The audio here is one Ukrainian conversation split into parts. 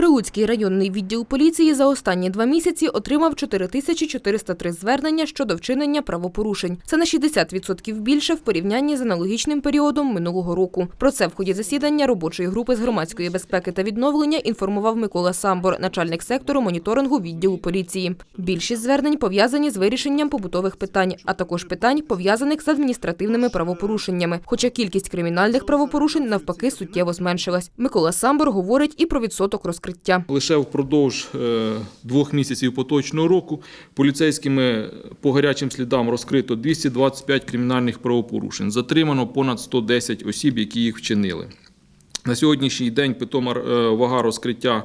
Прилуцький районний відділ поліції за останні два місяці отримав 4403 звернення щодо вчинення правопорушень. Це на 60% більше в порівнянні з аналогічним періодом минулого року. Про це в ході засідання робочої групи з громадської безпеки та відновлення інформував Микола Самбор, начальник сектору моніторингу відділу поліції. Більшість звернень пов'язані з вирішенням побутових питань, а також питань, пов'язаних з адміністративними правопорушеннями. Хоча кількість кримінальних правопорушень навпаки суттєво зменшилась. Микола Самбор говорить і про відсоток розкриття. Лише впродовж е, двох місяців поточного року поліцейськими по гарячим слідам розкрито 225 кримінальних правопорушень. Затримано понад 110 осіб, які їх вчинили. На сьогоднішній день питома е, вага розкриття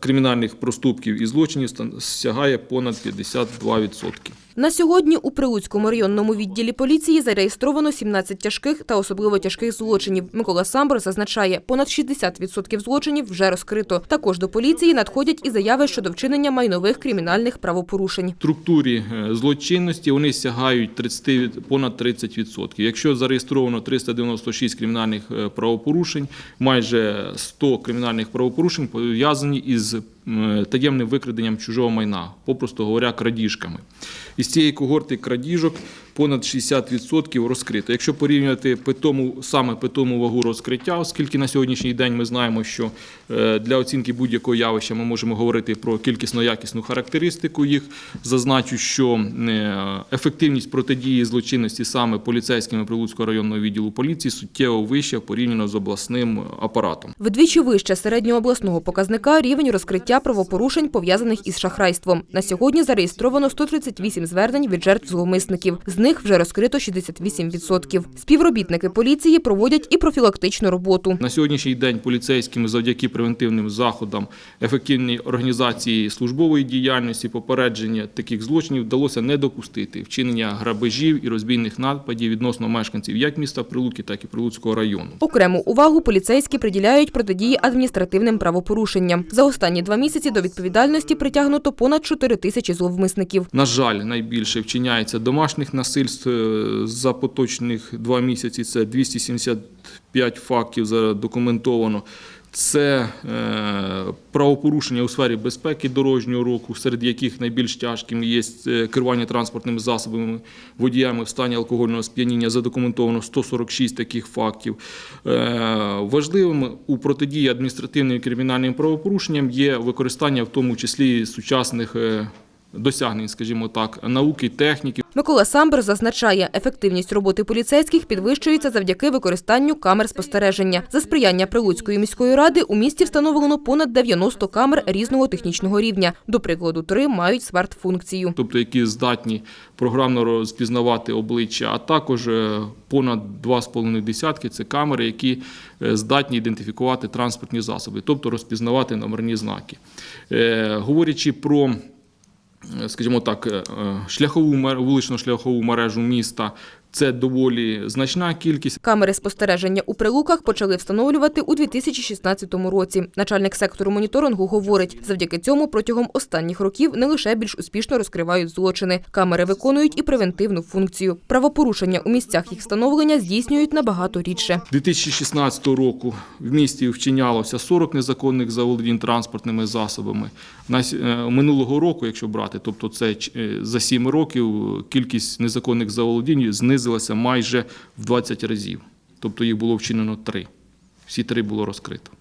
кримінальних проступків і злочинів сягає понад 52%. На сьогодні у Прилуцькому районному відділі поліції зареєстровано 17 тяжких та особливо тяжких злочинів. Микола Самбор зазначає, понад 60% злочинів вже розкрито. Також до поліції надходять і заяви щодо вчинення майнових кримінальних правопорушень. структурі е, злочинності вони сягають 30, понад 30%. Якщо зареєстровано 396 кримінальних е, правопорушень, майже 100 кримінальних правопорушень пов'язані із таємним викраденням чужого майна, попросту говоря, крадіжками. Із цієї когорти крадіжок понад 60% розкрито. Якщо порівнювати питому, саме питому вагу розкриття, оскільки на сьогоднішній день ми знаємо, що е, для оцінки будь-якого явища ми можемо говорити про кількісно-якісну характеристику їх, зазначу, що е, ефективність протидії злочинності саме поліцейськими Прилуцького районного відділу поліції суттєво вища порівняно з обласним апаратом. Вдвічі вище середнього обласного показника рівень розкриття правопорушень, пов'язаних із шахрайством. На сьогодні зареєстровано 138 звернень від жертв зловмисників. З них вже розкрито 68%. Співробітники поліції проводять і профілактичну роботу. На сьогоднішній день поліцейськими завдяки превентивним заходам, ефективній організації службової діяльності, попередження таких злочинів вдалося не допустити вчинення грабежів і розбійних нападів відносно мешканців як міста Прилуки, так і Прилуцького району. Окрему увагу поліцейські приділяють протидії адміністративним правопорушенням. За останні два місяці до відповідальності притягнуто понад 4 тисячі зловмисників. На жаль, найбільше вчиняється домашніх насильств е, за поточних два місяці. Це 275 фактів задокументовано. Це е, правопорушення у сфері безпеки дорожнього руху, серед яких найбільш тяжким є е, керування транспортними засобами водіями в стані алкогольного сп'яніння. Задокументовано 146 таких фактів. Важливим у протидії адміністративним і кримінальним правопорушенням є використання, в тому числі сучасних. Досягнень, скажімо так, науки, техніки. Микола Самбер зазначає, ефективність роботи поліцейських підвищується завдяки використанню камер спостереження. За сприяння Прилуцької міської ради у місті встановлено понад 90 камер різного технічного рівня. До прикладу, три мають смарт-функцію. тобто які здатні програмно розпізнавати обличчя, а також е, понад 2,5 десятки це камери, які е, здатні ідентифікувати транспортні засоби, тобто розпізнавати номерні знаки. Е, Говорячи про скажімо так, е, шляхову мер- вулично-шляхову мережу міста, це доволі значна кількість. Камери спостереження у прилуках почали встановлювати у 2016 році. Начальник сектору моніторингу говорить, завдяки цьому протягом останніх років не лише більш успішно розкривають злочини. Камери виконують і превентивну функцію. Правопорушення у місцях їх встановлення здійснюють набагато рідше. 2016 року в місті вчинялося 40 незаконних заволодінь транспортними засобами. Е, минулого року, якщо брати, тобто це е, за 7 років кількість незаконних заволодінь знизилася майже в 20 разів. Тобто їх було вчинено три. Всі три було розкрито.